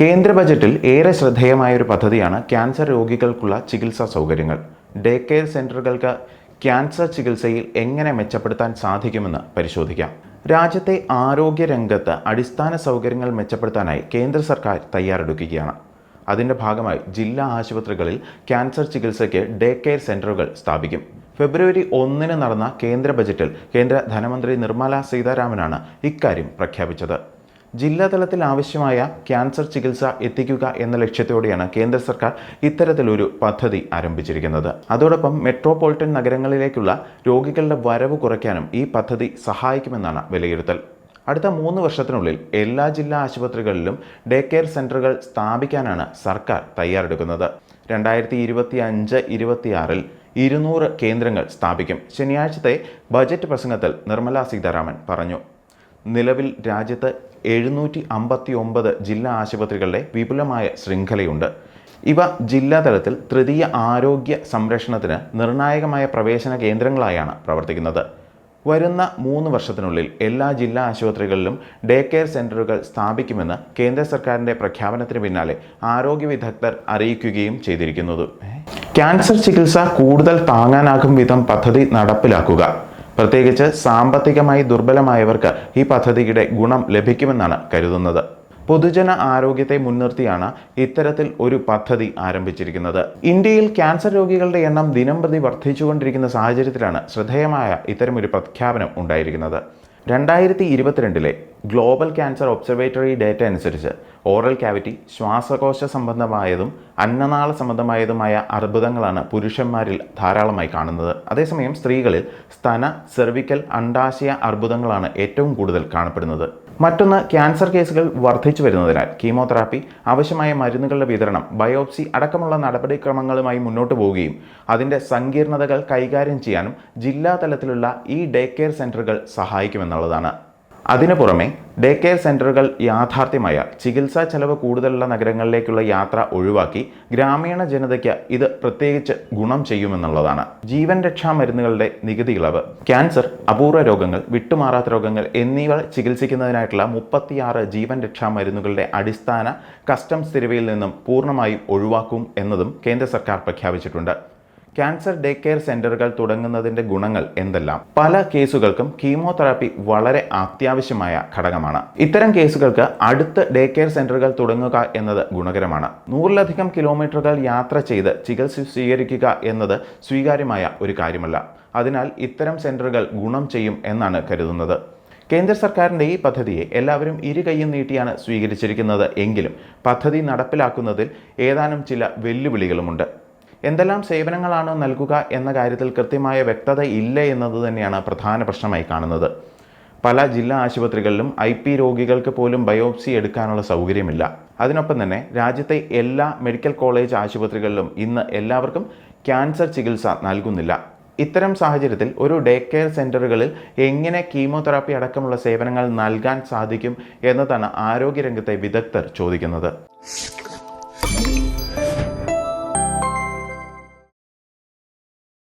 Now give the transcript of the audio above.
കേന്ദ്ര ബജറ്റിൽ ഏറെ ശ്രദ്ധേയമായ ഒരു പദ്ധതിയാണ് ക്യാൻസർ രോഗികൾക്കുള്ള ചികിത്സാ സൗകര്യങ്ങൾ. ഡേ കെയർ സെന്ററുകൾക്ക് ക്യാൻസർ ചികിത്സയിൽ എങ്ങനെ മെച്ചപ്പെടുത്താൻ സാധിക്കുമെന്ന് പരിശോധിക്കാം. രാജ്യത്തെ ആരോഗ്യ രംഗത്ത് അടിസ്ഥാന സൗകര്യങ്ങൾ മെച്ചപ്പെടുത്താനായി കേന്ദ്ര സർക്കാർ തയ്യാറെടുക്കുകയാണ്. അതിന്റെ ഭാഗമായി ജില്ലാ ആശുപത്രികളിൽ ക്യാൻസർ ചികിത്സയ്ക്ക് ഡേ കെയർ സെന്ററുകൾ സ്ഥാപിക്കും. ഫെബ്രുവരി ഒന്നിന് നടന്ന കേന്ദ്ര ബജറ്റിൽ കേന്ദ്ര ധനമന്ത്രി നിർമ്മല സീതാരാമനാണ് ഇക്കാര്യം പ്രഖ്യാപിച്ചത്. ജില്ലാതലത്തിൽ ആവശ്യമായ ക്യാൻസർ ചികിത്സ എത്തിക്കുക എന്ന ലക്ഷ്യത്തോടെയാണ് കേന്ദ്ര സർക്കാർ ഇത്തരത്തിലൊരു പദ്ധതി ആരംഭിച്ചിരിക്കുന്നത്. അതോടൊപ്പം മെട്രോപൊളിറ്റൻ നഗരങ്ങളിലേക്കുള്ള രോഗികളുടെ വരവ് കുറയ്ക്കാനും ഈ പദ്ധതി സഹായിക്കുമെന്നാണ് വിലയിരുത്തൽ. അടുത്ത മൂന്ന് വർഷത്തിനുള്ളിൽ എല്ലാ ജില്ലാ ആശുപത്രികളിലും ഡേ കെയർ സെന്ററുകൾ സ്ഥാപിക്കാനാണ് സർക്കാർ തയ്യാറെടുക്കുന്നത്. രണ്ടായിരത്തി ഇരുപത്തി അഞ്ച് ഇരുപത്തിയാറിൽ ഇരുന്നൂറ് കേന്ദ്രങ്ങൾ സ്ഥാപിക്കും. ശനിയാഴ്ചത്തെ ബജറ്റ് പ്രസംഗത്തിൽ നിർമ്മലാ സീതാരാമൻ പറഞ്ഞു. നിലവിൽ രാജ്യത്ത് എഴുന്നൂറ്റി അമ്പത്തി ഒമ്പത് ജില്ലാ ആശുപത്രികളുടെ വിപുലമായ ശൃംഖലയുണ്ട്. ഇവ ജില്ലാതലത്തിൽ തൃതീയ ആരോഗ്യ സംരക്ഷണത്തിന് നിർണായകമായ പ്രവേശന കേന്ദ്രങ്ങളായാണ് പ്രവർത്തിക്കുന്നത്. വരുന്ന മൂന്ന് വർഷത്തിനുള്ളിൽ എല്ലാ ജില്ലാ ആശുപത്രികളിലും ഡേ കെയർ സെന്ററുകൾ സ്ഥാപിക്കുമെന്ന് കേന്ദ്ര സർക്കാരിന്റെ പ്രഖ്യാപനത്തിന് പിന്നാലെ ആരോഗ്യ വിദഗ്ധർ അറിയിക്കുകയും ചെയ്തിരിക്കുന്നത്. ക്യാൻസർ ചികിത്സ കൂടുതൽ താങ്ങാനാകും വിധം പദ്ധതി നടപ്പിലാക്കുക. പ്രത്യേകിച്ച് സാമ്പത്തികമായി ദുർബലമായവർക്ക് ഈ പദ്ധതിയുടെ ഗുണം ലഭിക്കുമെന്നാണ് കരുതുന്നത്. പൊതുജന ആരോഗ്യത്തെ മുൻനിർത്തിയാണ് ഇത്തരത്തിൽ ഒരു പദ്ധതി ആരംഭിച്ചിരിക്കുന്നത്. ഇന്ത്യയിൽ ക്യാൻസർ രോഗികളുടെ എണ്ണം ദിനംപ്രതി വർദ്ധിച്ചുകൊണ്ടിരിക്കുന്ന സാഹചര്യത്തിലാണ് ശ്രദ്ധേയമായ ഇത്തരമൊരു പ്രഖ്യാപനം ഉണ്ടായിരിക്കുന്നത്. രണ്ടായിരത്തി ഇരുപത്തിരണ്ടിലെ ഗ്ലോബൽ ക്യാൻസർ ഒബ്സർവേറ്ററി ഡേറ്റ അനുസരിച്ച് ഓറൽ ക്യാവിറ്റി ശ്വാസകോശ സംബന്ധമായതും അന്നനാള സംബന്ധമായതുമായ അർബുദങ്ങളാണ് പുരുഷന്മാരിൽ ധാരാളമായി കാണുന്നത്. അതേസമയം സ്ത്രീകളിൽ സ്തന സെർവിക്കൽ അണ്ടാശയ അർബുദങ്ങളാണ് ഏറ്റവും കൂടുതൽ കാണപ്പെടുന്നത്. മറ്റൊന്ന് ക്യാൻസർ കേസുകൾ വർദ്ധിച്ചു വരുന്നതിനാൽ കീമോതെറാപ്പി ആവശ്യമായ മരുന്നുകളുടെ വിതരണം ബയോപ്സി അടക്കമുള്ള നടപടിക്രമങ്ങളുമായി മുന്നോട്ട് പോവുകയും അതിന്റെ സങ്കീർണതകൾ കൈകാര്യം ചെയ്യാനും ജില്ലാ തലത്തിലുള്ള ഈ ഡേ കെയർ സെന്ററുകൾ സഹായിക്കുമെന്നുള്ളതാണ്. അതിനു പുറമെ ഡേ കെയർ സെന്ററുകൾ യാഥാർത്ഥ്യമായ ചികിത്സാ ചെലവ് കൂടുതലുള്ള നഗരങ്ങളിലേക്കുള്ള യാത്ര ഒഴിവാക്കി ഗ്രാമീണ ജനതയ്ക്ക് ഇത് പ്രത്യേകിച്ച് ഗുണം ചെയ്യുമെന്നുള്ളതാണ്. ജീവൻ രക്ഷാ മരുന്നുകളുടെ നികുതി ഇളവ് ക്യാൻസർ അപൂർവ രോഗങ്ങൾ വിട്ടുമാറാത്ത രോഗങ്ങൾ എന്നിവ ചികിത്സിക്കുന്നതിനായിട്ടുള്ള മുപ്പത്തിയാറ് ജീവൻ രക്ഷാ മരുന്നുകളുടെ അടിസ്ഥാന കസ്റ്റംസ് തിരുവയിൽ നിന്നും പൂർണമായും ഒഴിവാക്കും എന്നതും കേന്ദ്ര സർക്കാർ പ്രഖ്യാപിച്ചിട്ടുണ്ട്. ക്യാൻസർ ഡേ കെയർ സെന്ററുകൾ തുടങ്ങുന്നതിന്റെ ഗുണങ്ങൾ എന്തെല്ലാം? പല കേസുകൾക്കും കീമോതെറാപ്പി വളരെ അത്യാവശ്യമായ ഘടകമാണ്. ഇത്തരം കേസുകൾക്ക് അടുത്ത് ഡേ കെയർ സെന്ററുകൾ തുടങ്ങുക എന്നത് ഗുണകരമാണ്. നൂറിലധികം കിലോമീറ്ററുകൾ യാത്ര ചെയ്ത് ചികിത്സ സ്വീകരിക്കുക എന്നത് സ്വീകാര്യമായ ഒരു കാര്യമല്ല. അതിനാൽ ഇത്തരം സെന്ററുകൾ ഗുണം ചെയ്യും എന്നാണ് കരുതുന്നത്. കേന്ദ്ര സർക്കാരിന്റെ ഈ പദ്ധതിയെ എല്ലാവരും ഇരു കൈയും നീട്ടിയാണ് സ്വീകരിച്ചിരിക്കുന്നത് എങ്കിലും പദ്ധതി നടപ്പിലാക്കുന്നതിൽ ഏതാനും ചില വെല്ലുവിളികളുമുണ്ട്. എന്തെല്ലാം സേവനങ്ങളാണ് നൽകുക എന്ന കാര്യത്തിൽ കൃത്യമായ വ്യക്തത ഇല്ല എന്നത് തന്നെയാണ് പ്രധാന പ്രശ്നമായി കാണുന്നത്. പല ജില്ലാ ആശുപത്രികളിലും ഐ പി രോഗികൾക്ക് പോലും ബയോപ്സി എടുക്കാനുള്ള സൗകര്യമില്ല. അതിനൊപ്പം തന്നെ രാജ്യത്തെ എല്ലാ മെഡിക്കൽ കോളേജ് ആശുപത്രികളിലും ഇന്ന് എല്ലാവർക്കും ക്യാൻസർ ചികിത്സ നൽകുന്നില്ല. ഇത്തരം സാഹചര്യത്തിൽ ഒരു ഡേ കെയർ സെന്ററുകളിൽ എങ്ങനെ കീമോതെറാപ്പി അടക്കമുള്ള സേവനങ്ങൾ നൽകാൻ സാധിക്കും എന്നതാണ് ആരോഗ്യരംഗത്തെ വിദഗ്ധർ ചോദിക്കുന്നത്.